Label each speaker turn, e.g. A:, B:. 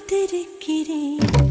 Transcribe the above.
A: காத்திருக்கிறேன்.